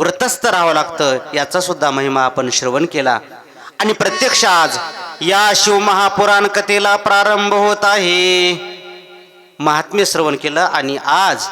व्रतस्थ राहावं लागतं याचा सुद्धा महिमा आपण श्रवण केला. आणि प्रत्यक्ष आज या शिवमहापुराण कथेला प्रारंभ होत आहे. महात्म्य श्रवण केलं आणि आज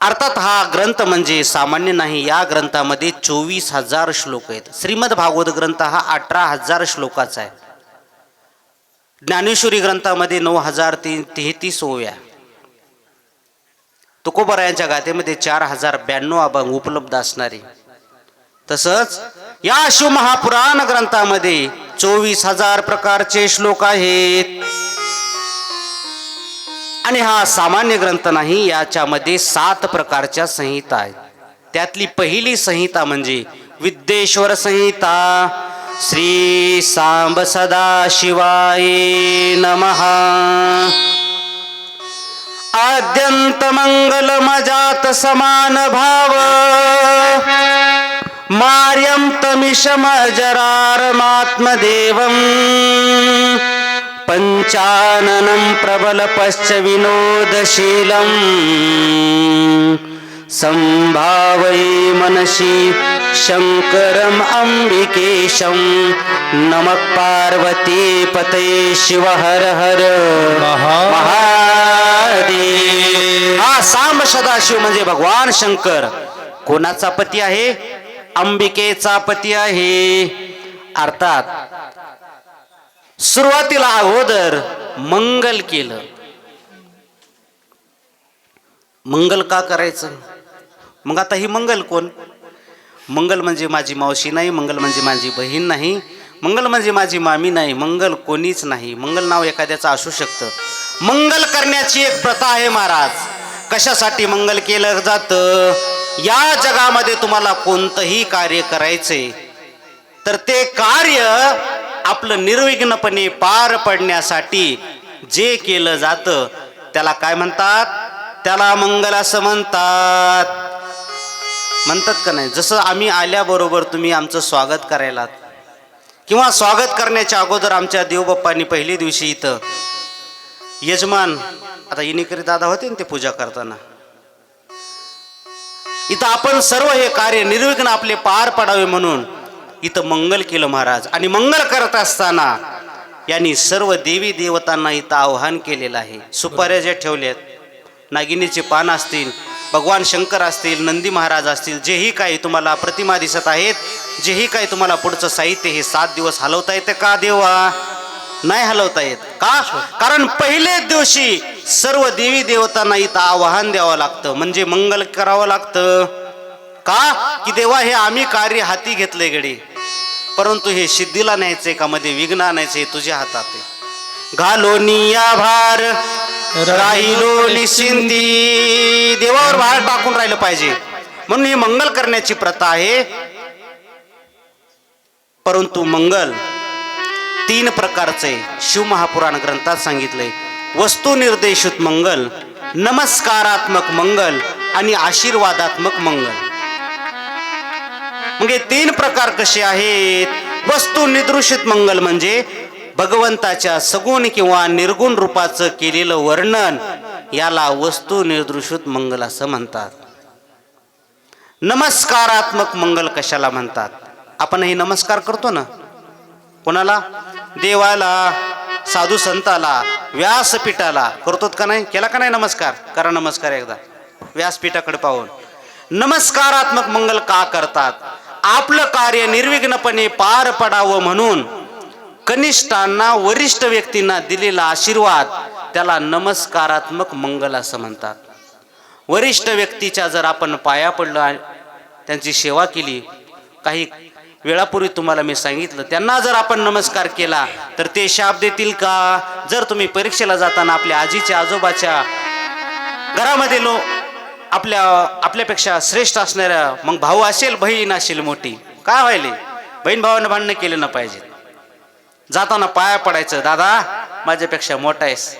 अर्थात हा ग्रंथ म्हणजे सामान्य नाही या ग्रंथामध्ये चोवीस हजार श्लोक आहेत. श्रीमद भागवत ग्रंथ हा अठरा हजार श्लोकाचा आहे. ज्ञानेश्वरी ग्रंथामध्ये नऊ हजार तीन तेहतीस ओव्या. तुकोबरायांच्या गाथेमध्ये चार हजार ब्याण्णव अभंग उपलब्ध असणारे. तसंच या शिवमहापुराण ग्रंथामध्ये चोवीस हजार प्रकारचे श्लोक आहेत. आणि हा सामान्य ग्रंथ नाही याच्यामध्ये सात प्रकारच्या संहिता आहेत. त्यातली पहिली संहिता म्हणजे विद्येश्वर संहिता श्री सांब सदा शिवाय नमहा आद्यंत मंगल मजात समान भाव। मार्यम तमिषम जरारमात्मदेवम् पञ्चाननं प्रबलपश्च विनोदशीलम्। सम्भावै मनसि शङ्करम् अम्बिकेशं नमः पार्वती पते शिव हर हर। महादेव। हा सांब सदाशिव म्हणजे भगवान शंकर। कोणाचा पती आहे? अंबिकेचा पती आहे। अर्थात सुरुवातीला अगोदर मंगल केलं। मंगल का करायचं? मग आता ही मंगल कोण? मंगल म्हणजे माझी मावशी नाही मंगल म्हणजे माझी बहीण नाही मंगल म्हणजे माझी मामी नाही मंगल कोणीच नाही. मंगल नाव एखाद्याचं असू शकतं. मंगल करण्याची एक प्रथा आहे महाराज. कशासाठी मंगल केलं जातं? या जगामध्ये तुम्हाला कोणतंही कार्य करायचे तर ते कार्य आपलं निर्विघ्नपणे पार पडण्यासाठी जे केलं जातं त्याला काय म्हणतात? त्याला मंगल असं म्हणतात. म्हणतात का नाही? जसं आम्ही आल्याबरोबर तुम्ही आमचं स्वागत करायला किंवा स्वागत करण्याच्या अगोदर आमच्या देवबाप्पांनी पहिल्या दिवशी इथं यजमान आता इनिकरी दादा होते ना ते पूजा करताना. इथं आपण सर्व हे कार्य निर्विघ्न आपले पार पडावे म्हणून इथं मंगल केलं महाराज. आणि मंगल करत असताना यांनी सर्व देवी देवतांना इथं आव्हान केलेलं आहे. सुपाऱ्या ज्या ठेवल्यात नागिनीचे पान असतील भगवान शंकर असतील नंदी महाराज असतील जेही काही तुम्हाला प्रतिमा दिसत आहेत जेही काही तुम्हाला पुढचं साहित्य हे सात दिवस हलवता येते का देवा? नाही हलवता येत. का? कारण पहिल्याच दिवशी सर्व देवी देवतांना इथं आवाहन द्यावं लागतं. म्हणजे मंगल करावं लागतं. का? की देवा हे आम्ही कार्य हाती घेतले गडे. परंतु हे सिद्धीला न्यायचे का? मध्ये विघ्न आणायचे तुझ्या हातात घालोनिया भार. राहिलो निशिंदी. देवावर बाहेर टाकून राहिलं पाहिजे. म्हणून ही मंगल करण्याची प्रथा आहे. परंतु मंगल तीन प्रकारचे शिवमहापुराण ग्रंथात सांगितले वस्तू निर्देशित मंगल नमस्कारात्मक मंगल आणि आशीर्वादात्मक मंगल. म्हणजे तीन प्रकार कसे आहेत? वस्तू निदृशित मंगल म्हणजे भगवंताच्या सगुण किंवा निर्गुण रूपाचं केलेलं वर्णन याला वस्तू निर्दृशित मंगल असं म्हणतात. नमस्कारात्मक मंगल कशाला म्हणतात? आपण हे नमस्कार करतो ना? कोणाला? देवाला साधू संताला व्यासपीठाला. करतोत का नाही? केला का नाही नमस्कार? करा नमस्कार एकदा. व्यासपीठाकडे पाहून. नमस्कारात्मक मंगल का करतात? आपलं कार्य निर्विघ्नपणे पार पडावं म्हणून कनिष्ठांना वरिष्ठ व्यक्तींना दिलेला आशीर्वाद त्याला नमस्कारात्मक मंगल असं म्हणतात. वरिष्ठ व्यक्तीच्या जर आपण पाया पडलं आणि त्यांची सेवा केली काही वेळापूर्वी तुम्हाला मी सांगितलं त्यांना जर आपण नमस्कार केला तर ते शाप देतील का? जर तुम्ही परीक्षेला जाताना आपल्या आजीच्या आजोबाच्या घरामध्ये लो आपल्या आपल्यापेक्षा श्रेष्ठ असणाऱ्या मग भाऊ असेल बहीण असेल मोठी काय व्हायले? बहीण भावानं भांडणं केलं ना पाहिजे जाताना पाया पडायचं दादा माझ्यापेक्षा मोठा आहेस.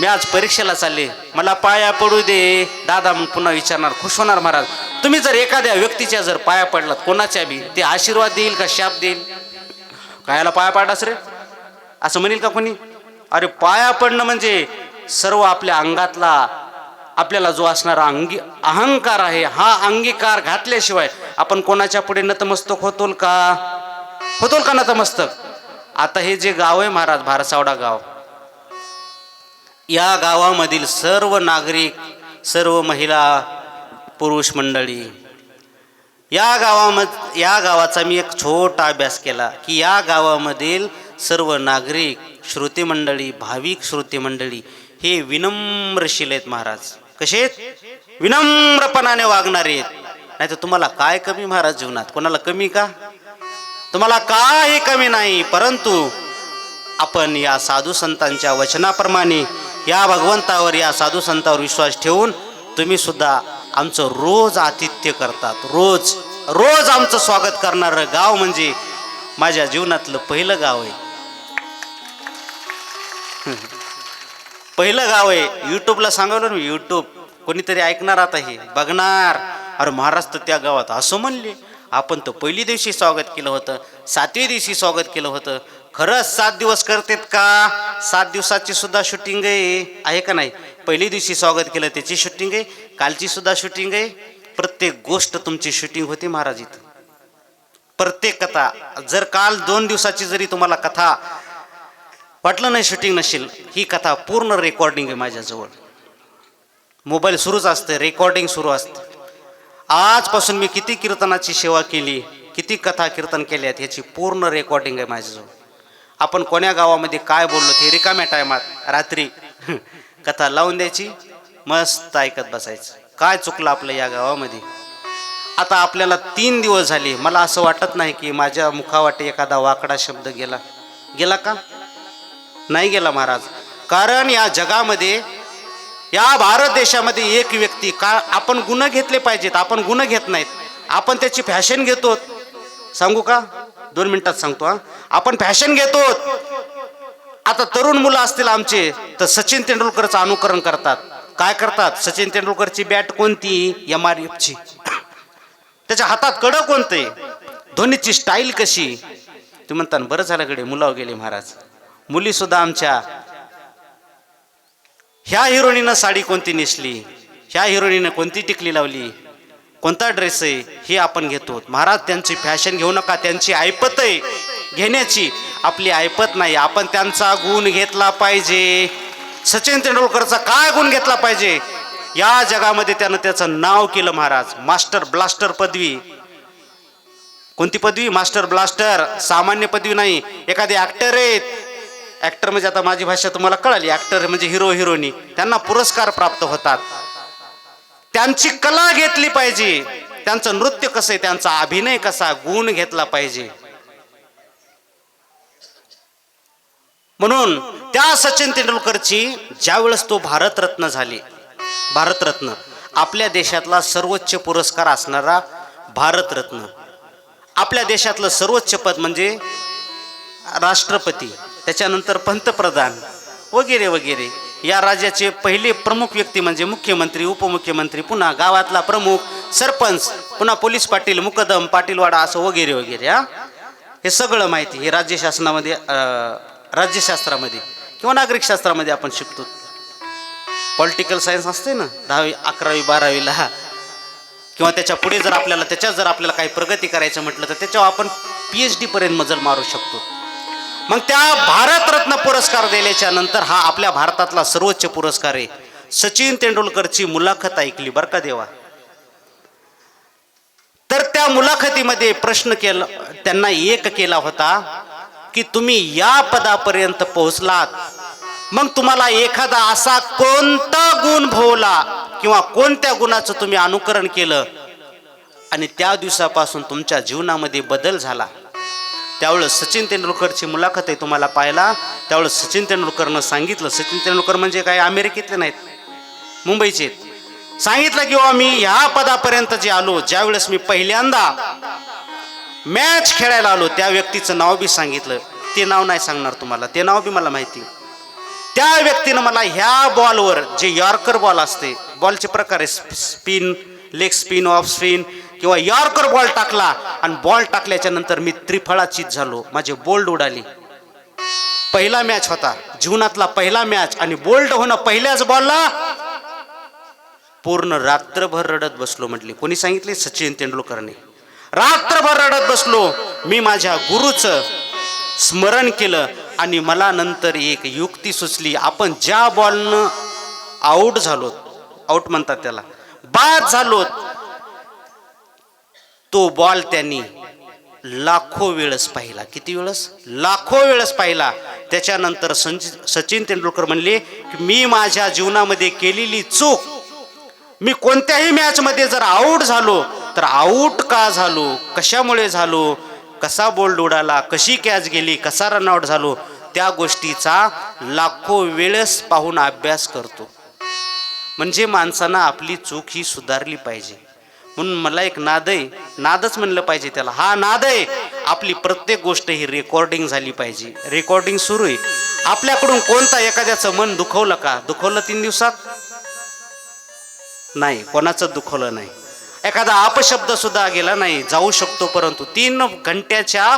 मी आज परीक्षेला चालले. मला पाया पडू दे. दादा मग पुन्हा विचारणार खुश होणार महाराज. तुम्ही जर एखाद्या व्यक्तीच्या जर पाया पडलात कोणाच्या बी ते आशीर्वाद देईल का शाप देईल? कायाला पाया पाडास रे? असं म्हणेल का कोणी? अरे पाया पडणं म्हणजे सर्व आपल्या अंगातला आपल्याला जो असणारा अंगी अहंकार आहे हा अंगीकार घातल्याशिवाय आपण कोणाच्या पुढे नतमस्तक होतोल का? होतोल का नतमस्तक? आता हे जे गाव आहे महाराज भारसावडा गाव या गावामधील सर्व नागरिक सर्व महिला पुरुष मंडळी या गावामध्ये या गावाचा मी एक छोटा अभ्यास केला की या गावामधील सर्व नागरिक श्रोते मंडळी भाविक श्रोते मंडळी हे विनम्रशील आहेत महाराज. कसे आहेत? विनम्रपणाने वागणारे आहेत. नाही तर तुम्हाला काय कमी महाराज जीवनात? कोणाला कमी का? तुम्हाला काही कमी नाही परंतु आपण या साधू संतांच्या वचनाप्रमाणे या भगवंतावर या साधू संतावर विश्वास ठेवून तुम्ही सुद्धा आमचं रोज आतिथ्य करतात. रोज रोज आमचं स्वागत करणारं गाव म्हणजे माझ्या जीवनातलं पहिलं गाव आहे. पहिलं गाव आहे. युट्यूबला सांगवलं मी युट्यूब कोणीतरी ऐकणार आता हे? बघणार. अरे महाराज तर त्या गावात असं म्हणले. आपण तर पहिली दिवशी स्वागत केलं होतं सातवी दिवशी स्वागत केलं होतं. खरंच सात दिवस करतेत का? सात दिवसाची सुद्धा शूटिंग आहे. आहे का नाही? पहिली दिवशी स्वागत केलं त्याची शूटिंग आहे. कालची सुद्धा शूटिंग आहे. प्रत्येक गोष्ट तुमची शूटिंग होती महाराज इथं. प्रत्येक कथा जर काल दोन दिवसाची जरी तुम्हाला कथा वाटलं नाही शूटिंग नसेल ही कथा पूर्ण रेकॉर्डिंग आहे माझ्याजवळ. मोबाईल सुरूच असते रेकॉर्डिंग सुरू असतं. आजपासून मी किती कीर्तनाची सेवा केली किती कथा कीर्तन केल्या आहेत ह्याची पूर्ण रेकॉर्डिंग आहे माझ्याजवळ. आपण कोण्या गावामध्ये काय बोललो ते रिकाम्या टायमात रात्री कथा लावून द्यायची मस्त ऐकत बसायचं. काय चुकलं आपलं या गावामध्ये? आता आपल्याला तीन दिवस झाले. मला असं वाटत नाही की माझ्या मुखावाटे एखादा वाकडा शब्द गेला. गेला का? नाही गेला महाराज. कारण या जगामध्ये या भारत देशामध्ये एक व्यक्ती का आपण गुन्हा घेतले पाहिजेत आपण गुन्हा घेत नाहीत. आपण त्याची फॅशन घेतो. सांगू का? दोन मिनिटात सांगतो हा. आपण फॅशन घेतो. आता तरुण मुलं असतील आमचे तर सचिन तेंडुलकरचं अनुकरण करतात. काय करतात? सचिन तेंडुलकरची बॅट कोणती? एम आर एफची त्याच्या हातात कडं कोणते? धोनीची स्टाईल कशी? तुम्ही म्हणतात बरं झालं कडे मुलाव गेले महाराज. मुली सुद्धा आमच्या ह्या हिरोईनं साडी कोणती नेसली? ह्या हिरोईनं कोणती टिकली लावली? कोणता ड्रेस आहे? हे आपण घेतो. महाराज त्यांची फॅशन घेऊ नका. त्यांची ऐपत आहे. घेण्याची आपली ऐपत नाही. आपण त्यांचा गुण घेतला पाहिजे. सचिन तेंडुलकरचा काय गुण घेतला पाहिजे? या जगामध्ये त्यानं त्याचं नाव केलं महाराज. मास्टर ब्लास्टर पदवी. कोणती पदवी? Master blaster. सामान्य पदवी नाही. एखादे ऍक्टर आहेत. ॲक्टर म्हणजे आता माझी भाषा तुम्हाला कळाली. ॲक्टर म्हणजे हिरो हिरोनी त्यांना पुरस्कार प्राप्त होतात. त्यांची कला घेतली पाहिजे. त्यांचं नृत्य कसं आहे? त्यांचा अभिनय कसा? गुण घेतला पाहिजे. म्हणून त्या सचिन तेंडुलकरची ज्यावेळेस तो भारतरत्न झाले भारतरत्न आपल्या देशातला सर्वोच्च पुरस्कार असणारा भारतरत्न. आपल्या देशातलं सर्वोच्च पद म्हणजे राष्ट्रपती. त्याच्यानंतर पंतप्रधान वगैरे वगैरे. या राज्याचे पहिले प्रमुख व्यक्ती म्हणजे मुख्यमंत्री उपमुख्यमंत्री पुन्हा गावातला प्रमुख सरपंच पुन्हा पोलीस पाटील मुकदम पाटीलवाडा असं वगैरे वगैरे हा. हे सगळं माहिती हे राज्य शासनामध्ये राज्यशास्त्रामध्ये किंवा नागरिक शास्त्रामध्ये आपण शिकतो. पॉलिटिकल सायन्स असते ना दहावी अकरावी बारावीला. किंवा त्याच्या पुढे जर आपल्याला त्याच्यात जर आपल्याला काही प्रगती करायचं म्हटलं तर त्याच्यावर आपण पी एच डीपर्यंत मजल मारू शकतो. मग त्या भारतरत्न पुरस्कार दिल्याच्या नंतर हा आपल्या भारतातला सर्वोच्च पुरस्कार आहे. सचिन तेंडुलकरची मुलाखत ऐकली बरं का देवा? तर त्या मुलाखतीमध्ये प्रश्न केला त्यांना एक केला होता की तुम्ही या पदापर्यंत पोहोचलात. मग तुम्हाला एखादा असा कोणता गुण भोवला किंवा कोणत्या गुणाचं तुम्ही अनुकरण केलं? आणि त्या दिवसापासून तुमच्या जीवनामध्ये बदल झाला. त्यावेळेस सचिन तेंडुलकरची मुलाखत आहे तुम्हाला पाहायला. त्यावेळेस सचिन तेंडुलकरनं सांगितलं. सचिन तेंडुलकर म्हणजे काय? अमेरिकेतले नाहीत. मुंबईचे आहेत. सांगितलं की हो, बाबा मी ह्या पदापर्यंत जे आलो ज्यावेळेस मी पहिल्यांदा मॅच खेळायला आलो त्या व्यक्तीचं नाव बी सांगितलं. ते नाव नाही सांगणार तुम्हाला. ते नाव बी मला माहिती. त्या व्यक्तीनं मला ह्या बॉलवर जे यॉर्कर बॉल असते बॉलचे प्रकार आहे spin leg spin off spin किंवा यॉर्कर बॉल टाकला आणि बॉल टाकल्याच्या नंतर मी त्रिफळाचीत झालो. माझे बोल्ड उडाली. पहिला मॅच होता. जीवनातला पहिला मॅच आणि बोल्ड होणं पहिल्याच बॉलला पूर्ण रात्रभर रडत बसलो म्हटले. कोणी सांगितले? सचिन तेंडुलकरने. रात्रभर रडत बसलो. मी माझ्या गुरुचं स्मरण केलं आणि मला नंतर एक युक्ती सुचली. आपण ज्या बॉलनं आऊट झालो आऊट म्हणतात त्याला. बाद झालो तो बॉल त्यांनी लाखो वेळस पाहिला. किती वेळस? लाखो वेळस पाहिला. त्याच्यानंतर सचिन तेंडुलकर म्हणले की मी माझ्या जीवनामध्ये केलेली चूक मी कोणत्याही मॅचमध्ये जर आऊट झालो तर आऊट का झालो? कशामुळे झालो? कसा बोल्ड उडाला? कशी कॅच गेली? कसा रनआउट झालो? त्या गोष्टीचा लाखो वेळेस पाहून अभ्यास करतो. म्हणजे माणसानं आपली चूक ही सुधारली पाहिजे. म्हणून मला एक नाद आहे नादच म्हणलं पाहिजे त्याला. हा नाद आहे आपली प्रत्येक गोष्ट ही रेकॉर्डिंग झाली पाहिजे. रेकॉर्डिंग सुरू आहे. आपल्याकडून कोणता एखाद्याचं मन दुखवलं का? दुखवलं तीन दिवसात? नाही कोणाचं दुखवलं नाही. एखादा अपशब्द सुद्धा गेला नाही जाऊ शकतो परंतु तीन घंट्याच्या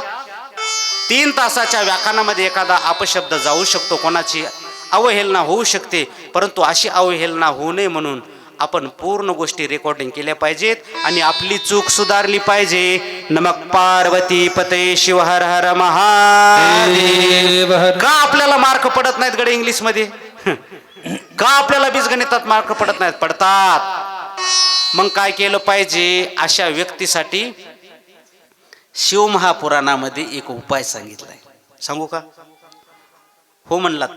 तीन तासाच्या व्याख्यानामध्ये एखादा अपशब्द जाऊ शकतो. कोणाची अवहेलना होऊ शकते परंतु अशी अवहेलना होऊ नये म्हणून आपण पूर्ण गोष्टी रेकॉर्डिंग केल्या पाहिजेत आणि आपली चूक सुधारली पाहिजे. नमक पार्वती पते शिव हर हर महादेव. का आपल्याला मार्क पडत नाहीत गडे इंग्लिशमध्ये? का आपल्याला बीजगणितात मार्क पडत नाहीत? पडतात. मग काय केलं पाहिजे? अशा व्यक्तीसाठी शिवमहापुराणामध्ये एक उपाय सांगितलाय. सांगू का? हो म्हणलात.